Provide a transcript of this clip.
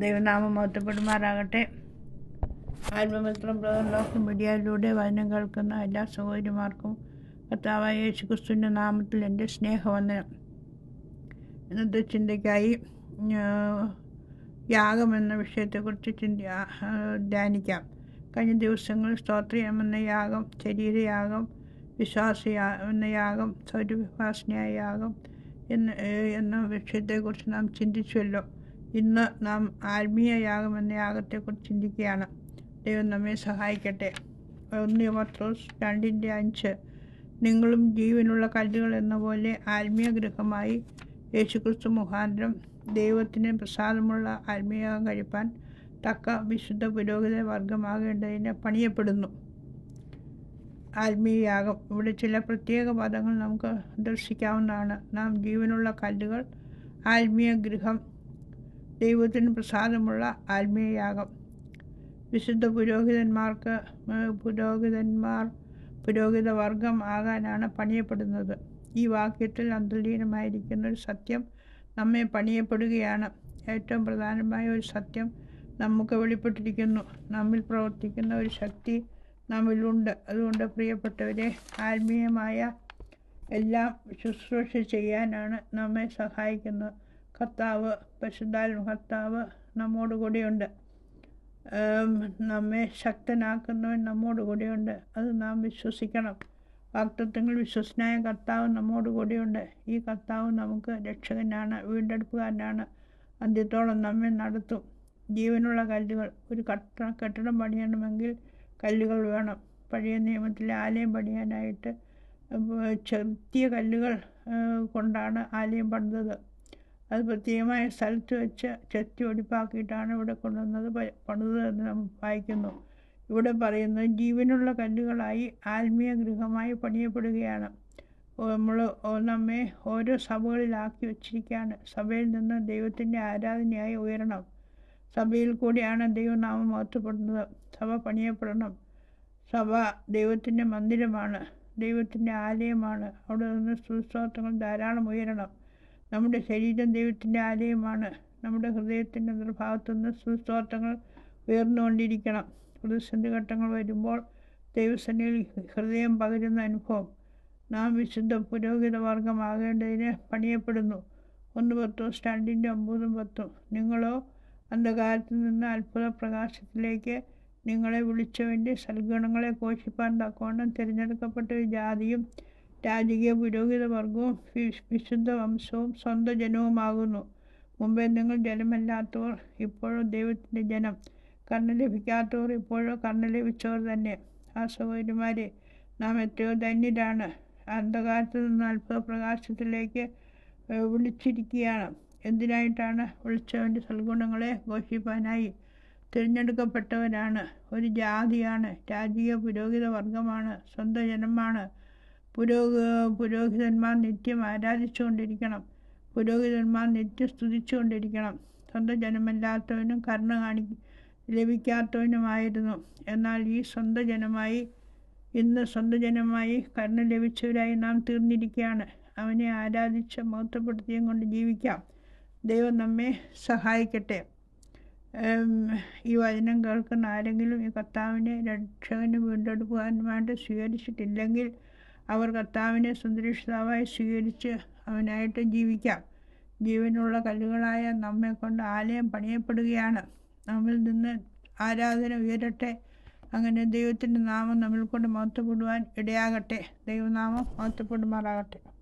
ദൈവനാമം മഹത്വപ്പെടുമാറാകട്ടെ ആത്മമിത്രം brother lock മീഡിയയിലൂടെ വചനം കേൾക്കുന്ന എല്ലാ സഹോദരിമാർക്കും കർത്താവായ യേശു ക്രിസ്തുവിന്റെ നാമത്തിൽ എന്റെ സ്നേഹവന്ദനം. ഇന്നത്തെ ചിന്തയ്ക്കായി യാഗം എന്ന വിഷയത്തെക്കുറിച്ച് ചിന്തി ധ്യാനിക്കാം. കഴിഞ്ഞ ദിവസങ്ങൾ സ്തോത്രം എന്ന യാഗം ശരീരയാഗം വിശ്വാസ എന്ന യാഗം സൗരവിഭാസനയായ യാഗം എന്ന എന്ന വിഷയത്തെക്കുറിച്ച് നാം ചിന്തിച്ചുവല്ലോ. ഇന്ന് നാം ആത്മീയ യാഗം എന്ന യാഗത്തെക്കുറിച്ച് ചിന്തിക്കുകയാണ്. ദൈവം നമ്മെ സഹായിക്കട്ടെ. ഒന്ന് പത്രോസ് രണ്ടിന്റെ അഞ്ച്. നിങ്ങളും ജീവനുള്ള കല്ലുകൾ എന്ന പോലെ ആത്മീയ ഗൃഹമായി യേശുക്രിസ്തു മുഖാന്തരം ദൈവത്തിന് പ്രസാദമുള്ള ആത്മീയകം കഴിപ്പാൻ തക്ക വിശുദ്ധ പുരോഹിത വർഗമാകേണ്ടതിന് പണിയപ്പെടുന്നു. ആത്മീയ യാഗം ഇവിടെ ചില പ്രത്യേക പദങ്ങൾ നമുക്ക് ദർശിക്കാവുന്നതാണ്. നാം ജീവനുള്ള കല്ലുകൾ ആത്മീയ ഗൃഹം ദൈവത്തിന് പ്രസാദമുള്ള ആത്മീയയാകും വിശുദ്ധ പുരോഹിതന്മാർക്ക് പുരോഹിതന്മാർ പുരോഹിത വർഗം ആകാനാണ് പണിയപ്പെടുന്നത്. ഈ വാക്യത്തിൽ അന്തർലീനമായിരിക്കുന്ന ഒരു സത്യം നമ്മെ പണിയപ്പെടുകയാണ്. ഏറ്റവും പ്രധാനമായ ഒരു സത്യം നമുക്ക് വെളിപ്പെട്ടിരിക്കുന്നു. നമ്മിൽ പ്രവർത്തിക്കുന്ന ഒരു ശക്തി നമ്മിലുണ്ട്. അതുകൊണ്ട് പ്രിയപ്പെട്ടവരെ ആത്മീയമായ എല്ലാം ശുശ്രൂഷ ചെയ്യാനാണ് നമ്മെ സഹായിക്കുന്നത്. കർത്താവ് പരിശുദ്ധാലും കർത്താവ് നമ്മോട് കൂടെയുണ്ട്. നമ്മെ ശക്തനാക്കുന്നവൻ നമ്മോട് കൂടെയുണ്ട്. അത് നാം വിശ്വസിക്കണം. വാക്തത്വങ്ങൾ വിശ്വസനായ കർത്താവ് നമ്മോട് കൂടെയുണ്ട്. ഈ കർത്താവ് നമുക്ക് രക്ഷകനാണ് വീണ്ടെടുപ്പുകാരനാണ്. അന്ത്യത്തോളം നമ്മെ നടത്തും. ജീവനുള്ള കല്ലുകൾ ഒരു കട്ട കെട്ടിടം പണിയണമെങ്കിൽ കല്ലുകൾ വേണം. പഴയ നിയമത്തിലെ ആലയം പണിയാനായിട്ട് ചെറുത്തിയ കല്ലുകൾ കൊണ്ടാണ് ആലയം പണിതത്. അത് പ്രത്യേകമായ സ്ഥലത്ത് വെച്ച് ചെത്തി ഒടിപ്പാക്കിയിട്ടാണ് ഇവിടെ കൊണ്ടുവന്നത്. പ- നമ്മൾ എന്ന് നാം വായിക്കുന്നു. ഇവിടെ പറയുന്നത് ജീവനുള്ള കല്ലുകളായി ആത്മീയ ഗൃഹമായി പണിയപ്പെടുകയാണ്. നമ്മൾ നമ്മെ ഓരോ സഭകളിലാക്കി വച്ചിരിക്കുകയാണ്. സഭയിൽ നിന്ന് ദൈവത്തിന്റെ ആരാധനയായി ഉയരണം. സഭയിൽ കൂടിയാണ് ദൈവനാമം മഹത്വപ്പെടുന്നത്. സഭ പണിയപ്പെടണം. സഭ ദൈവത്തിന്റെ മന്ദിരമാണ്. ദൈവത്തിന്റെ ആലയമാണ്. അവിടെ നിന്ന് സുസ്തോത്രങ്ങൾ ധാരാളം ഉയരണം. നമ്മുടെ ശരീരം ദൈവത്തിന്റെ ആലയമാണ്. നമ്മുടെ ഹൃദയത്തിന്റെ നിർഭാഗത്തു നിന്ന് സുസ്തോത്രങ്ങൾ ഉയർന്നുകൊണ്ടിരിക്കണം. പ്രതിസന്ധി ഘട്ടങ്ങൾ വരുമ്പോൾ ദൈവസന്നിധിയിൽ ഹൃദയം പകരുന്ന അനുഭവം. നാം വിശുദ്ധ പുരോഹിത വർഗമാകേണ്ടതിന് പണിയപ്പെടുന്നു. ഒന്ന് പത്തും സ്റ്റാൻഡിന്റെ ഒമ്പതും പത്തും. നിങ്ങളോ അന്ധകാരത്തിൽ നിന്ന് അത്ഭുത പ്രകാശത്തിലേക്ക് നിങ്ങളെ വിളിച്ചവന്റെ സൽഗുണങ്ങളെ ഘോഷിപ്പാൻ തക്കവണ്ണം തിരഞ്ഞെടുക്കപ്പെട്ട ഒരു ജാതിയും രാജകീയ പുരോഹിത വർഗവും വി- വിശുദ്ധ വംശവും സ്വന്തം ജനവുമാകുന്നു. മുമ്പേ നിങ്ങൾ ജനമല്ലാത്തവർ ഇപ്പോഴും ദൈവത്തിന്റെ ജനം. കണ്ണ് ലഭിക്കാത്തവർ ഇപ്പോഴോ കണ്ണ് ലഭിച്ചവർ തന്നെ. ആ സഹോദരിമാരെ നാം എത്രയോ ധന്യരാണ്. അന്ധകാരത്ത് നിന്ന് അത്ഭുത പ്രകാശത്തിലേക്ക് വിളിച്ചിരിക്കുകയാണ്. എന്തിനായിട്ടാണ് വിളിച്ചവന്റെ സൽഗുണങ്ങളെ ഘോഷിപ്പാനായി തിരഞ്ഞെടുക്കപ്പെട്ടവരാണ്? ഒരു ജാതിയാണ്. രാജകീയ പുരോഹിത വർഗമാണ്. സ്വന്തം ജനമാണ്. പുരോഗ പുരോഹിതന്മാർ നിത്യം ആരാധിച്ചുകൊണ്ടിരിക്കണം. പുരോഹിതന്മാർ നിത്യം സ്തുതിച്ചുകൊണ്ടിരിക്കണം. സ്വന്തം ജനമല്ലാത്തവനും കരുണ കാണി ലഭിക്കാത്തവനുമായിരുന്നു. എന്നാൽ ഈ സ്വന്തം ജനമായി ഇന്ന് സ്വന്തം ജനമായി കരുണ ലഭിച്ചവരായി നാം തീർന്നിരിക്കുകയാണ്. അവനെ ആരാധിച്ച് മഹത്വപ്പെടുത്തിയും കൊണ്ട് ജീവിക്കാം. ദൈവം നമ്മെ സഹായിക്കട്ടെ. ഈ വചനം കേൾക്കുന്ന ആരെങ്കിലും ഈ കർത്താവിനെ രക്ഷകന് വീണ്ടെടുക്കുവാനുമായിട്ട് സ്വീകരിച്ചിട്ടില്ലെങ്കിൽ അവർ കർത്താവിനെ സുന്ദരക്ഷിതാവായി സ്വീകരിച്ച് അവനായിട്ട് ജീവിക്കാം. ജീവനുള്ള കല്ലുകളായ നമ്മെ കൊണ്ട് ആലയം പണിയപ്പെടുകയാണ്. നമ്മിൽ നിന്ന് ആരാധന ഉയരട്ടെ. അങ്ങനെ ദൈവത്തിന്റെ നാമം നമ്മിൽ കൊണ്ട് മഹത്വപ്പെടുവാൻ ഇടയാകട്ടെ. ദൈവനാമം മഹത്വപ്പെടുമാറാകട്ടെ.